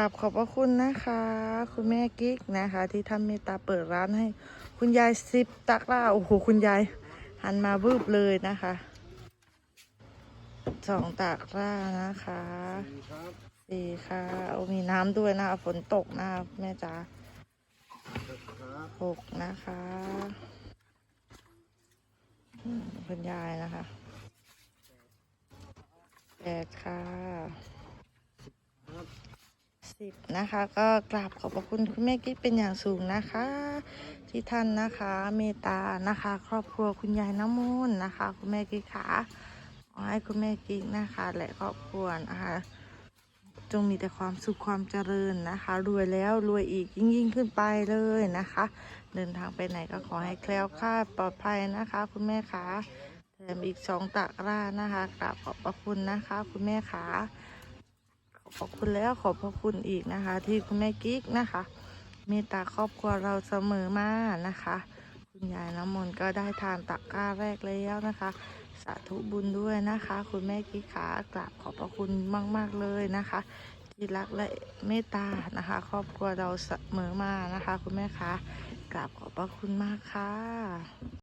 ราบขอบพระคุณนะคะ คุณแม่กิ๊กนะคะ ที่ท่านเมตตาเปิดร้านให้ คุณยายซิปตักล่าโอ้โหคุณยายหันมาบืบเลยนะคะสองตากร้านะคะครับสี่ค่ะโอ้มีน้ำด้วยนะคะฝนตกนะคะแม่จ๋าหกนะคะคุณยายนะคะแปดค่ะ 50นะคะ ก็กราบขอบพระคุณคุณแม่กิ๊กเป็นอย่างสูงนะคะ ที่ท่านนะคะ เมตานะคะ ครอบครัวคุณยายน้ำมูลนะคะ คุณแม่กิ๊กขาขอให้คุณแม่กิ๊กนะคะ และครอบครัวนะคะจงมีแต่ความสุขความเจริญนะคะ รวยแล้วรวยอีกยิ่งยิ่งขึ้นไปเลยนะคะ เดินทางไปไหนก็ขอให้แคล้วคลาดปลอดภัยนะคะ คุณแม่ขาแถมอีกสองตะกร้านะคะกราบขอบพระคุณนะคะ คุณแม่ขา ขอบคุณแล้วขอบพระคุณอีกนะคะ ที่คุณแม่กิ๊กนะคะเมตตาครอบครัวเราเสมอมานะคะ คุณยายน้ำมนต์ก็ได้ทานตะก้าแรกแล้วนะคะ สาธุบุญด้วยนะคะ คุณแม่กิ๊กขากราบขอบพระคุณมาก ๆ เลยนะคะที่รักและเมตตานะคะ ครอบครัวเราเสมอมานะคะ คุณแม่คะกราบขอบพระคุณมากค่ะ